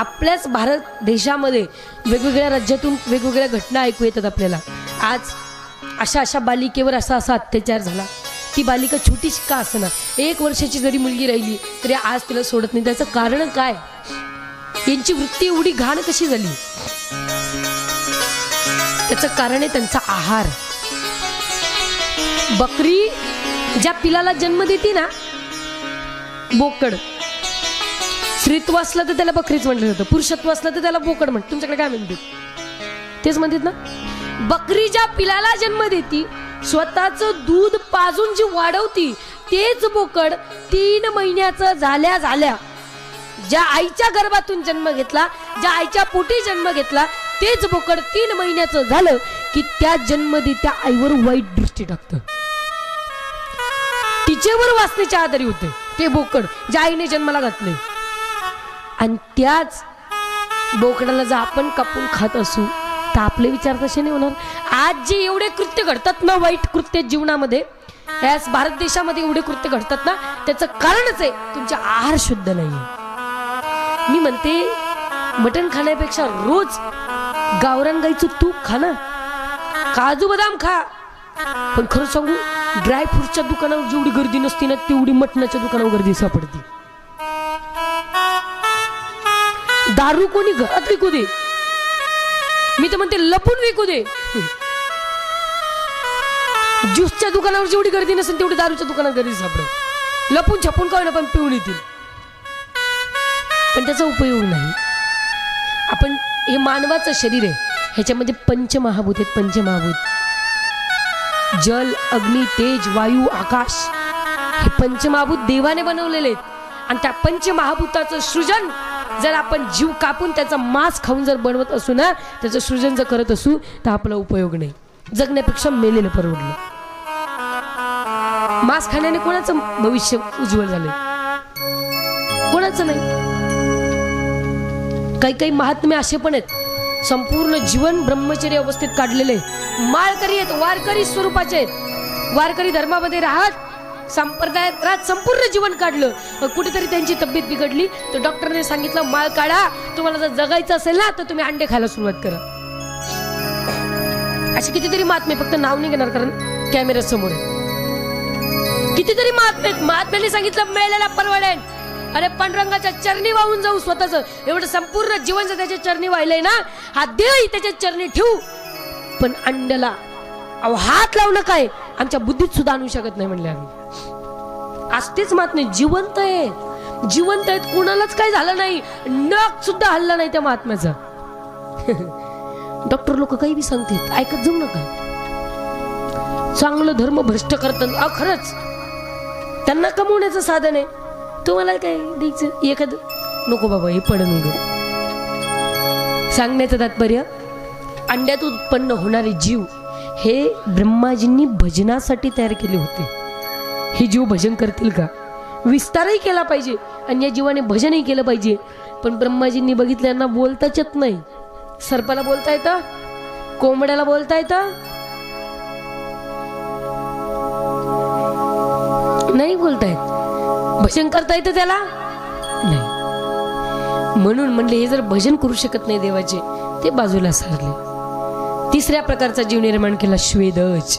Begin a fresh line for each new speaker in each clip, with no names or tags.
आपल्याच भारत देशामध्ये वेगवेगळ्या राज्यातून वेगवेगळ्या घटना ऐकू येतात आपल्याला. आज अशा अशा बालिकेवर असा असा अत्याचार झाला. ती बालिका छोटीशी का असणार एक वर्षाची जरी मुलगी राहिली तरी आज तिला सोडत नाही. त्याचं कारण काय? यांची वृत्ती एवढी घाण कशी झाली? त्याचं कारण आहे त्यांचा आहार. बकरी ज्या पिलाला जन्म देते ना बोकड स्त्रीत्व असलं तर त्याला बकरीच म्हटलं जातं. पुरुषत्व असलं तर त्याला बोकड म्हणत तुमच्याकडे काय म्हणते? तेच म्हणतात ना? बकरी ज्या पिलाला जन्म देती स्वतःचं दूध पाजून जी वाढवती तेच बोकड तीन महिन्याचं झाल्या झाल्या ज्या आईच्या गर्भातून जन्म घेतला ज्या आईच्या पोटी जन्म घेतला तेच बोकड तीन महिन्याचं झालं की त्या जन्म देत्या आईवर वाईट दृष्टी टाकतं. तिचेवर वाचण्याच्या आधारी होते. ते बोकड ज्या आईने जन्माला घातले. आणि त्याच बोकडाला जर आपण कापून खात असू तर आपले विचार तसे नाही होणार. आज जे एवढे कृत्य घडतात ना वाईट कृत्य जीवनामध्ये याच भारत देशामध्ये एवढे कृत्य घडतात ना त्याचं कारणच आहे तुमचे आहार शुद्ध नाहीये. मी म्हणते मटण खाण्यापेक्षा रोज गावरान गाईचं तूप खा ना. काजू बदाम खा. पण खरं सांगू ड्रायफ्रूटच्या दुकानावर जेवढी गर्दी नसती ना तेवढी मटणाच्या दुकानावर गर्दी सापडते. दारू कोणी घरात विकू दे? मी तर म्हणते लपून विकू दे. ज्यूसच्या दुकानावर जेवढी गर्दी नसेल तेवढी दारूच्या दुकानात गर्दी सापडेल. लपून छपून काय ना पण पिऊन येतील. पण त्याचा उपयोग नाही. आपण हे मानवाचं शरीर आहे. ह्याच्यामध्ये पंचमहाभूत आहेत पंचमहाभूत. जल अग्नी तेज वायू आकाश हे पंचमहाभूत देवाने बनवलेले आहेत. आणि त्या पंचमहाभूताचं सृजन जर आपण जीव कापून त्याचा मांस खाऊन जर बनवत असू ना त्याचं सृजन जर करत असू तर आपला उपयोग नाही. जगण्यापेक्षा मेलेलं परवडलं. मांस खाण्याने कोणाचं भविष्य उज्ज्वल झालंय कोणाचं नाही? काही काही महात्मे असे पण आहेत. संपूर्ण जीवन ब्रह्मचर्य अवस्थेत काढलेले माळकरी आहेत वारकरी स्वरूपाचे आहेत. वारकरी धर्मामध्ये राहत संप्रदायात रात संपूर्ण जीवन काढलं. कुठेतरी त्यांची तब्येत बिघडली. तर डॉक्टरने सांगितलं माळ काढा. तुम्हाला जर जगायचं असेल ना तर तुम्ही अंडे खायला सुरुवात करा. अशी कितीतरी महात्मे फक्त नाव नाही घेणार कारण कॅमेरा समोर कितीतरी महात्मे आहेत. महात्म्याने सांगितलं मेलेला परवडेल अरे पांडुरंगाच्या चरणी वाहून जाऊ स्वतःच. एवढं संपूर्ण जीवन जर त्याच्या चरणी वाहिलंय ना हा देवही त्याच्या चरणी ठेवू. पण अंड्याला अहो हात लावणं काय? आमच्या बुद्धीत सुद्धा आणू शकत नाही म्हणले आम्ही. आज तेच महात्मे जिवंत आहे जिवंत आहेत कुणालाच काय झालं नाही. नख सुद्धा हल्ला नाही त्या महात्म्याचा. डॉक्टर लोक काही बी सांगतात ऐकत जाऊ नका. चांगलं धर्म भ्रष्ट करतात. अ खरंच. त्यांना कमवण्याचं साधन आहे. तुम्हाला काय द्यायचं? एखाद नको बाबा हे पडन सांगण्याचं तात्पर्य अंड्यात उत्पन्न होणारे जीव हे ब्रह्माजींनी भजनासाठी तयार केले होते. हे जीव भजन करतील का? विस्तारही केला पाहिजे. आणि या जीवाने भजनही केलं पाहिजे. पण ब्रह्माजींनी बघितल्यांना बोलताच येत नाही. सर्पाला बोलता येतं? कोंबड्याला बोलता येतं? नाही बोलतायत भजन करता येतं त्याला? नाही. म्हणून म्हणले हे जर भजन करू शकत नाही देवाचे ते बाजूला सरले. तिसऱ्या प्रकारचा जीव निर्माण केला श्वेदज.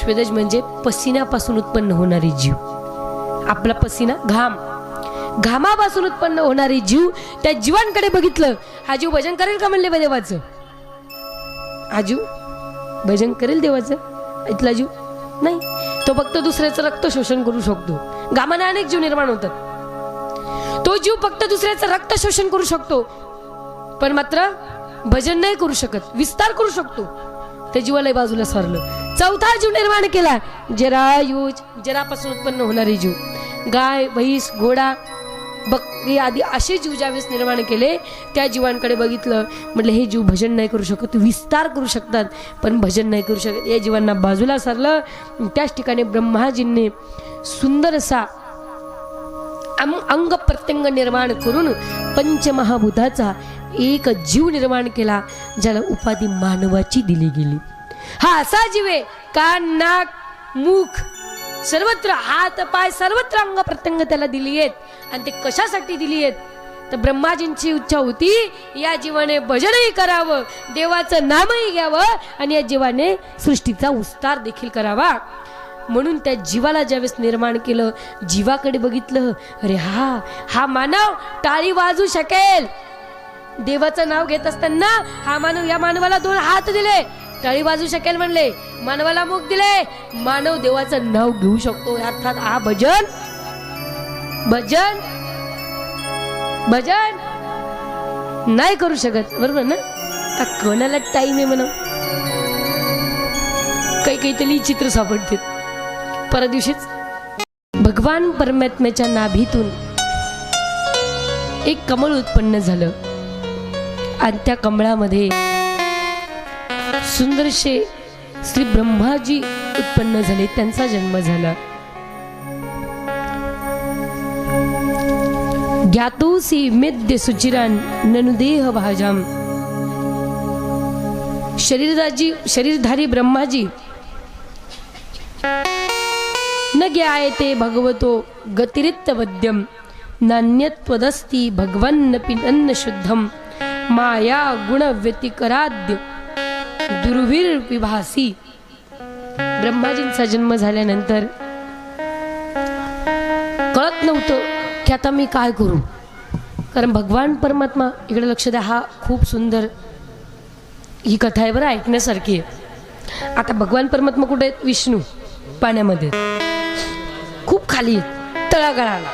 श्वेदज म्हणजे पसिन्यापासून उत्पन्न होणारी जीव. आपला पसिना घाम. घामापासून उत्पन्न होणारी जीव त्या जीवांकडे बघितलं. हा जीव भजन करेल का म्हणले बा देवाचं? हा जीव भजन करेल देवाचं? इथला जीव नाही. तो फक्त दुसऱ्याचं रक्त शोषण करू शकतो. घामाने अनेक जीव निर्माण होतात. तो जीव फक्त दुसऱ्याचं रक्त शोषण करू शकतो. पण मात्र भजन नाही करू शकत. विस्तार करू शकतो. त्या जीवाला बाजूला सरलं. चौथा जीव निर्माण केला. जरायुज जरापासून उत्पन्न होणारे जीव. गाय म्हैस घोडा बकरी आदी असे जीव ज्यावेळेस निर्माण केले त्या जीवांकडे बघितलं म्हटलं हे जीव भजन नाही करू शकत विस्तार करू शकतात पण भजन नाही करू शकत. या जीवांना बाजूला सारलं. त्याच ठिकाणी ब्रह्माजींनी सुंदर असा अंग प्रत्यंग निर्माण करून पंचमहाभूताचा एक जीव निर्माण केला ज्याला उपाधी मानवाची दिली गेली. हा असा जीव. आहे कान नाक मुख सर्वत्र हात पाय सर्वत्र अंग प्रत्यंग त्याला दिली आहेत आणि ते कशासाठी दिली आहेत तर ब्रह्माजींची इच्छा होती या जीवाने भजनही करावं देवाचं नामही घ्यावं आणि या जीवाने सृष्टीचा उस्तार देखील करावा. म्हणून त्या जीवाला ज्यावेळेस निर्माण केलं जीवाकडे बघितलं अरे हा हा मानव टाळी वाजू शकेल. देवाचं नाव घेत असताना हा मानव या मानवाला दोन हात दिले. टाळी वाजू शकेल म्हणले. मानवाला मुख दिले. मानव देवाचं नाव घेऊ शकतो. अर्थात हा भजन. भजन. भजन. नाही करू शकत. बरोबर ना? का कोणाला टाइम आहे म्हणा काही काहीतरी चित्र सापडते परत दिवशीच भगवान परमात्म्याच्या नाभीतून एक कमळ उत्पन्न झालं. आणि त्या कमळामध्ये सुंदरशे श्री ब्रह्माजी उत्पन्न झाले त्यांचा जन्म झाला. ज्ञातोसी मेद्य सुचिरान ननुदेह भाजाम शरीरदाजी शरीरधारी ब्रह्माजी. न ज्ञायते भगवतो गतिरिक्त वद्यम नान्यत्वदस्ति भगवन्नपि नन्न शुद्धम माया गुण व्यतिकराद्य दुर्वीर विभासी. ब्रह्माजींचा जन्म झाल्यानंतर कळत नव्हतं की आता मी काय करू. कारण भगवान परमात्मा इकडे लक्ष द्या हा खूप सुंदर ही कथा आहे बरं ऐकण्यासारखी आहे. आता भगवान परमात्मा कुठे आहेत? विष्णू पाण्यामध्ये. खूप खाली आहेत तळागाळाला.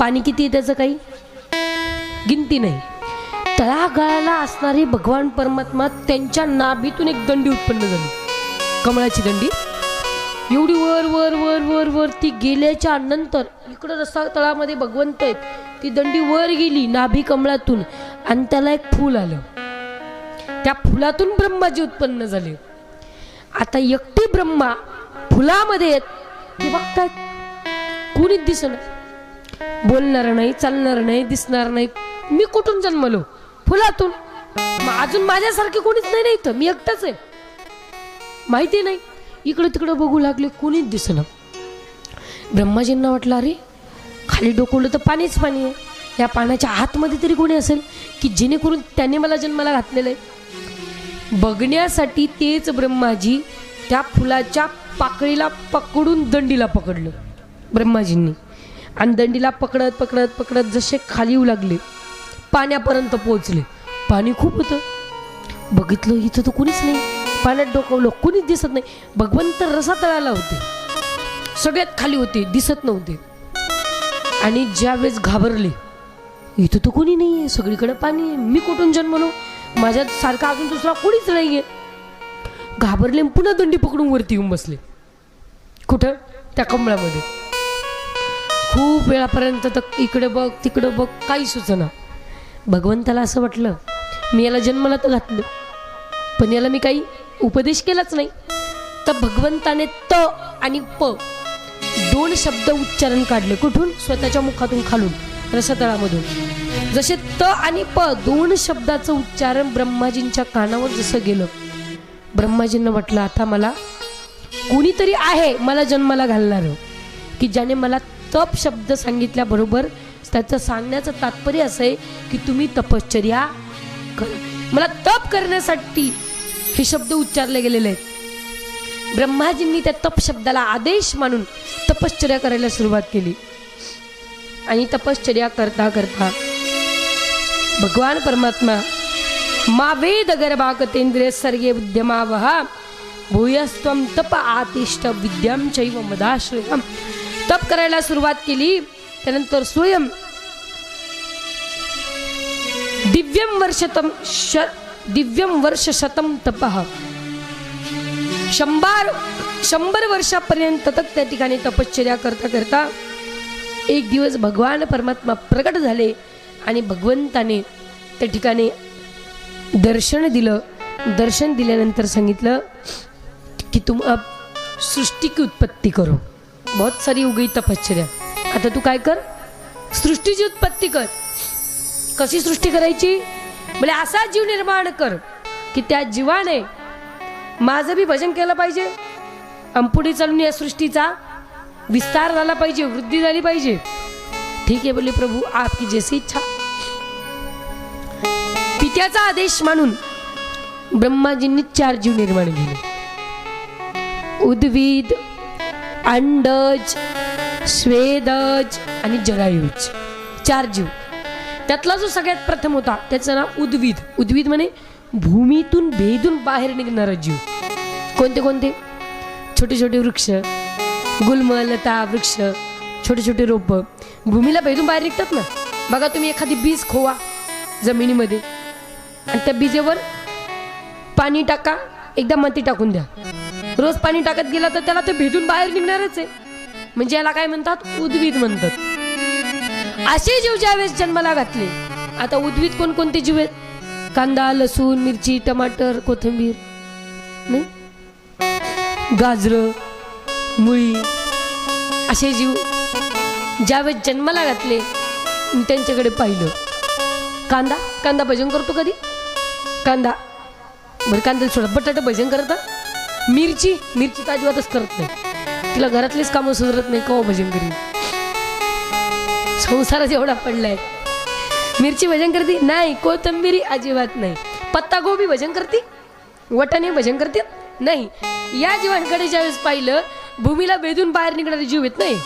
पाणी किती आहे त्याचं काही? गिनती नाही. तळागाळाला असणारे भगवान परमात्मा त्यांच्या नाभीतून एक दंडी उत्पन्न झाली. कमळाची दंडी. एवढी वर वर वर वर वर ती गेल्याच्यानंतर इकडं रस्ता तळामध्ये भगवंत आहेत ती दंडी वर गेली नाभी कमळातून आणि त्याला एक फूल आलं. त्या फुलातून ब्रह्माजी उत्पन्न झाले. आता एकटी ब्रह्मा फुलामध्ये आहेत ते बघतायत. कुणीच दिसणार बोलणार नाही चालणार नाही दिसणार नाही. मी कुठून जन्मलो? फुलातून. मग अजून माझ्यासारखे कोणीच नाही ना इथं. मी एकटाच आहे. माहिती नाही? इकडं तिकडं बघू लागले कोणीच दिसणं ब्रह्माजींना वाटलं अरे खाली डोकवलं तर पाणीच पाणी आहे. या पाण्याच्या आतमध्ये तरी कोणी असेल की जेणेकरून त्याने मला जन्माला घातलेलं आहे? बघण्यासाठी तेच ब्रह्माजी त्या फुलाच्या पाकळीला पकडून दंडीला पकडलं. ब्रह्माजींनी. आणि दंडीला पकडत पकडत पकडत जसे खाली येऊ लागले पाण्यापर्यंत पोहोचले. पाणी खूप होतं. बघितलं इथं तर कुणीच नाही. पाण्यात डोकवलं कुणीच दिसत नाही. भगवंत रसा तळाला होते. सगळ्यात खाली होते दिसत नव्हते. आणि ज्यावेळेस घाबरले इथं तर कोणी नाही आहे सगळीकडे पाणी आहे. मी कुठून जन्मलो? माझ्या सारखा अजून दुसरा कोणीच नाही आहे घाबरले पुन्हा दंडी पकडून वरती येऊन बसले. कुठं? त्या कमळामध्ये. खूप वेळापर्यंत तर इकडे बघ तिकडं बघ काही सुचना. भगवंताला असं वाटलं मी याला जन्माला तर घातलं. पण याला मी काही उपदेश केलाच नाही. तर भगवंताने त आणि प दोन शब्द उच्चारण काढले. कुठून? स्वतःच्या मुखातून खालून रसतळामधून. जसे त आणि प दोन शब्दाचं उच्चारण ब्रह्माजींच्या कानावर जसं गेलं. ब्रह्माजींना म्हटलं आता मला कोणीतरी आहे मला जन्माला घालणार. की ज्याने मला तप शब्द सांगितल्याबरोबर त्याचं सांगण्याचं तात्पर्य असं आहे की तुम्ही तपश्चर्या करा. मला तप करण्यासाठी हे शब्द उच्चारले गेलेले आहेत. ब्रह्माजींनी त्या तप शब्दाला आदेश मानून तपश्चर्या करायला सुरुवात केली. आणि तपश्चर्या करता करता भगवान परमात्मा मा वेद गर्भाकतेंद्रिय सर्गे विद्यमावहा भूयस्त्वम तप आतिष्ठ विद्यम चैव मदाश्रयम तप करायला सुरुवात केली. त्यानंतर स्वयं दिव्यम वर्षतम श दिव्यम वर्ष शतम तपः. शंभर शंभर वर्षापर्यंत तक त्या ठिकाणी तपश्चर्या करता करता एक दिवस भगवान परमात्मा प्रकट झाले आणि भगवंताने त्या ठिकाणी दर्शन दिलं. दर्शन दिल्यानंतर सांगितलं की तुम अब सृष्टी की उत्पत्ती करो. बहुत सारी उगी तपश्चर्या. आता तू काय कर? सृष्टीची उत्पत्ती कर. कशी सृष्टी करायची? म्हणजे असा जीव निर्माण कर की त्या जीवाने माझं बी भजन केलं पाहिजे. अंपुडी चालून या सृष्टीचा विस्तार झाला पाहिजे वृद्धी झाली पाहिजे. ठीक आहे बोले प्रभू आपकी जैसी इच्छा. पित्याचा आदेश मानून ब्रह्माजींनी चार जीव निर्माण केले. उद्विद अंडज स्वेदज आणि जरायुज. चार जीव. त्यातला जो सगळ्यात प्रथम होता त्याचं नाव उद्विद. उद्विद म्हणे भूमीतून भेदून बाहेर निघणारा जीव. कोणते कोणते? छोटे छोटे वृक्ष गुलमलता वृक्ष छोटे छोटे रोप. भूमीला भेदून बाहेर निघतात ना? बघा तुम्ही एखादी बीज खोवा जमिनीमध्ये. आणि त्या बीजेवर पाणी टाका एकदा माती टाकून द्या. रोज पाणी टाकत गेला तर त्याला ते भेदून बाहेर निघणारच आहे. म्हणजे याला काय म्हणतात? उद्भिद म्हणतात. असे जीव ज्यावेळेस जन्माला घातले आता उद्भिद कोणकोणते जीव आहेत? कांदा लसूण मिरची टमाटर कोथिंबीर नाही? गाजरं मुळी असे जीव ज्यावेळेस जन्माला घातले मी त्यांच्याकडे पाहिलं. कांदा? कांदा भजन करतो कधी? कांदा. बरं कांदा सोडा. बटाटा भजन करता? मिरची? मिरची तर अजिबातच करत नाही. तिला घरातलीच कामं सुधरत नाही. कवा भजन करीन संसारात एवढा पडलाय. मिरची भजन करते? नाही. कोथंबिरी अजिबात नाही. पत्ता गोबी भजन करते? वटाणे भजन करते? नाही. या जीवांकडे ज्यावेळेस पाहिलं भूमीला बेदून बाहेर निघणारे जीव येत नाही.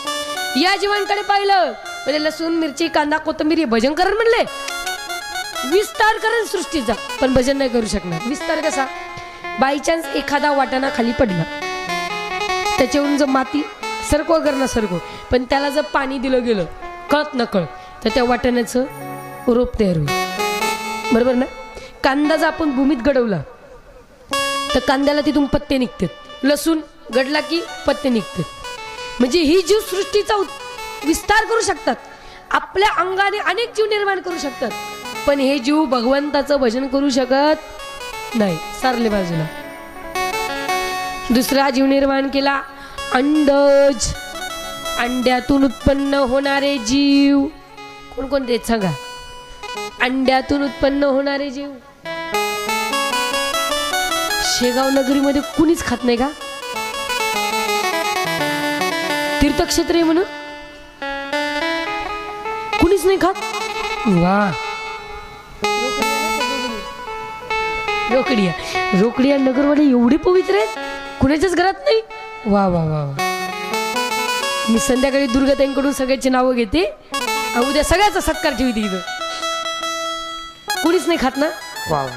या जीवांकडे पाहिलं म्हणजे लसूण मिरची कांदा कोथंबीर हे भजन करण म्हणले. विस्तार करण सृष्टीचा. पण भजन नाही करू शकणार. विस्तार कसा? बाय चान्स एखादा वाटाणा खाली पडला. त्याच्यावरून जर माती सरको करणार सरको पण त्याला जर पाणी दिलं गेलं कळत न कळत तर त्या वाटाण्याचं रोप तयार होईल. बरोबर ना? कांदा जर आपण भूमीत घडवला तर कांद्याला तिथून पत्ते निघतात. लसूण घडला की पत्ते निघतात. म्हणजे ही जीव सृष्टीचा विस्तार करू शकतात. आपल्या अंगाने अनेक जीव निर्माण करू शकतात. पण हे जीव भगवंताचं भजन करू शकत नाही. सारले बाजूला. दुसरा जीव निर्माण केला. अंडज अंड्यातून उत्पन्न होणारे जीव. कोणकोणते आहेत सांगा? अंड्यातून उत्पन्न होणारे जीव. शेगाव नगरीमध्ये कुणीच खात नाही का? तीर्थक्षेत्र आहे म्हणून. कुणीच नाही खात? वा. रोकडिया. रोकडिया नगरवाले एवढे पवित्र आहेत? कुणाच्याच घरात नाही? वा वा वा वा. मी संध्याकाळी दुर्गाताईंकडून सगळ्याची नावं घेते. उद्या सगळ्याचा सत्कार ठेवते इथं. कुणीच नाही खात ना? वा वा.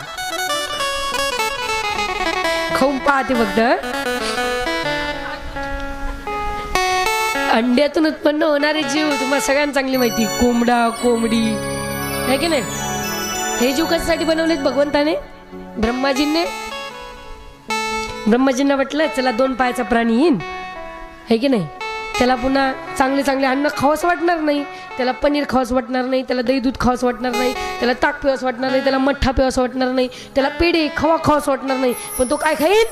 खाऊन पाहते फक्त. अंड्यातून उत्पन्न होणारे जीव तुम्हाला सगळ्यांना चांगली माहिती. कोंबडा कोंबडी. आहे की नाही? हे जीव कशासाठी बनवलेत भगवंताने? ब्रह्माजींने? ब्रह्मजींना वाटलं चला दोन पायाचा प्राणी येईन. हे की नाही? त्याला पुन्हा चांगले चांगले अन्न खावंसं वाटणार नाही. त्याला पनीर खावंसं वाटणार नाही त्याला दही दूध खावंसं वाटणार नाही त्याला ताक पिवास वाटणार नाही त्याला मठ्ठा पिवास वाटणार नाही त्याला पेढे खवा खावंसं वाटणार नाही. पण तो काय खाईन?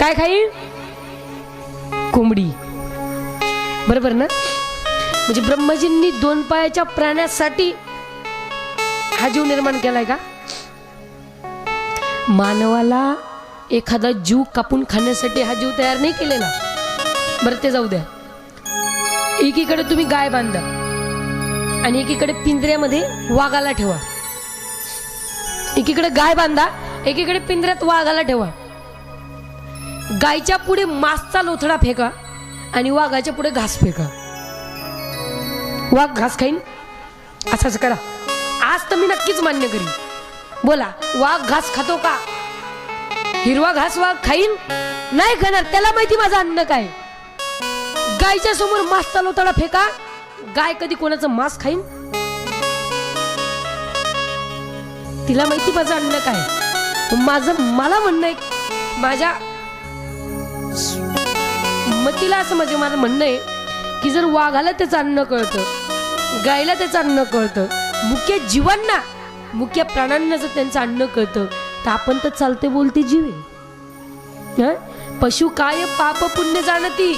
काय खाईन? कोंबडी. बरोबर ना? म्हणजे ब्रह्मजींनी दोन पायाच्या प्राण्यासाठी हा जीव निर्माण केलाय का? मानवाला एखादा जीव कापून खाण्यासाठी हा जीव तयार नाही केलेला. बरं ते जाऊ द्या. एकीकडे तुम्ही गाय बांधा आणि एकीकडे पिंजऱ्यामध्ये वाघाला ठेवा. एकीकडे गाय बांधा एकीकडे पिंजऱ्यात वाघाला ठेवा. गायच्या पुढे मासचा लोथडा फेका आणि वाघाच्या पुढे घास फेका. वाघ घास खाईन? असं करा. आज तर मी नक्कीच मान्य करीन. बोला वाघ घास खातो का? हिरवा घास वाघ खाईन? नाही खाणार त्याला माहिती माझं अन्न काय? गायच्या समोर मास चालवताना फेका गाय कधी कोणाचं मांस खाईन? तिला माहिती माझं अन्न काय? माझं मला म्हणणं आहे माझ्या मतीला असं म्हणजे माझं म्हणणं आहे की जर वाघाला त्याचं अन्न कळतं गायला त्याचं अन्न कळतं मुख्य जीवांना मुख्य प्राण्यांना जर त्यांचं अन्न कळतं तर आपण तर चालते बोलते जीवे पशु काय पाप पुण्य जाणती.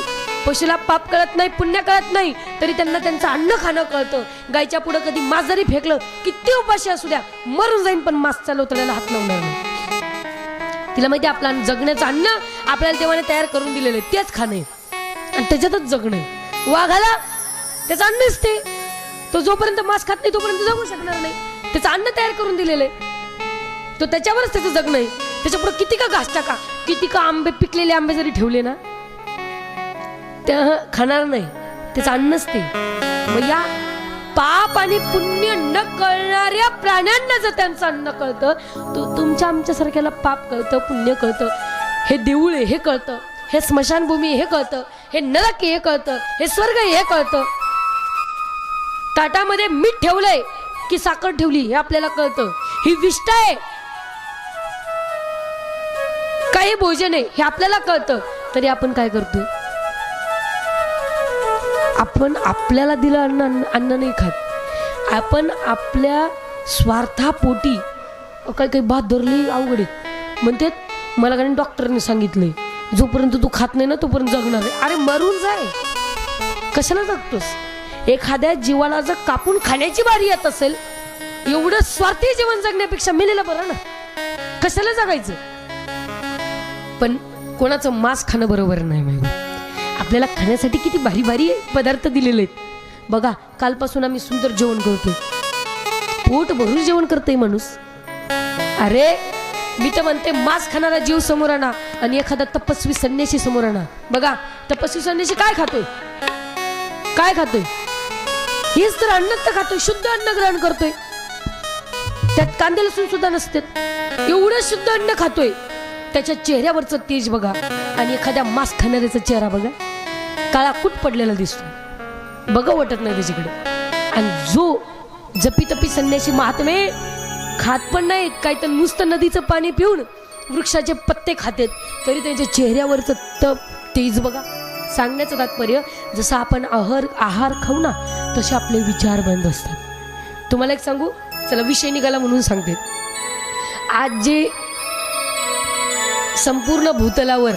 पशुला पाप कळत नाही पुण्य कळत नाही तरी त्यांना त्यांचं अन्न खाणं कळतं. गायच्या पुढं कधी मास जरी फेकलं किती उपाशी असू द्या मरून जाईन पण मास चालवतड्याला हात लावणार तिला माहिती आपलं जगण्याचं अन्न आपल्याला तेव्हा तयार करून दिलेलं आहे तेच खाणं आहे. आणि त्याच्यातच जगणे आहे. वाघाला त्याचं अन्नच ते. तो जोपर्यंत मांस खात नाही तोपर्यंत जगू शकणार नाही. त्याचं अन्न तयार करून दिलेलं आहे. तो त्याच्यावरच त्याचं जगणं आहे. त्याच्यापुढे किती का घास टाका? किती का आंबे पिकलेले आंबे जरी ठेवले ना त्या खाणार नाही. त्याचं अन्नच ते. मग या पाप आणि पुण्य न कळणाऱ्या प्राण्यांना जर त्यांचं अन्न कळतं तो तुमच्या आमच्यासारख्याला पाप कळतं पुण्य कळतं. हे देऊळ आहे हे कळतं. हे स्मशानभूमी हे कळतं. हे नरक हे कळतं. हे स्वर्ग हे कळतं. ताटामध्ये मीठ ठेवलंय की साखर ठेवली हे आपल्याला कळतं. ही विष्ट आहे. काही भोजन आहे हे आपल्याला कळतं. तरी आपण काय करतोय? आपण आपल्याला दिलं अन्न अन्न- अन्न नाही खात. आपण आपल्या स्वार्थापोटी काही काही भात धरली अवघड आहेत म्हणतात मला कारण डॉक्टरने सांगितलंय जोपर्यंत तू खात नाही ना तोपर्यंत जगणार आहे अरे मरून जाय. कशाला जगतोस? एखाद्या जीवाला जर कापून खाण्याची बारी येत असेल एवढं स्वार्थी जीवन जगण्यापेक्षा मेलेलं बरं ना? कशाला जगायचं? पण कोणाचं मांस खाणं बरोबर नाही माहिती आपल्याला खाण्यासाठी किती भारी भारी पदार्थ दिलेले आहेत. बघा कालपासून आम्ही सुंदर जेवण करतोय. पोट भरून जेवण करतोय माणूस. अरे मी तर म्हणते मांस खाणारा जीव समोर आणा आणि एखादा तपस्वी संन्याशी समोर आणा. बघा तपस्वी संन्याशी काय खातोय? काय खातोय? हेच तर अन्नच तर खातोय शुद्ध अन्न ग्रहण करतोय. त्यात कांदे लसूण सुद्धा नसते एवढं शुद्ध अन्न खातोय. त्याच्या चेहऱ्यावरचं तेज बघा आणि एखाद्या मांस खाणाऱ्याचा चेहरा बघा. काळा कुट पडलेला दिसतो बघा वाटत नाही त्याच्याकडे. आणि जो जपी तपी संन्याशी महात्मे खात पण नाहीत काही तर नुसतं नदीचं पाणी पिऊन वृक्षाचे पत्ते खातेत तरी त्यांच्या चेहऱ्यावरचं तप तेज बघा. सांगण्याचं तात्पर्य जसं आपण आहार आहार खाऊ ना तसे आपले विचार बंद असतात. तुम्हाला एक सांगू? चला विषय निघाला म्हणून सांगते. आज जे संपूर्ण भूतलावर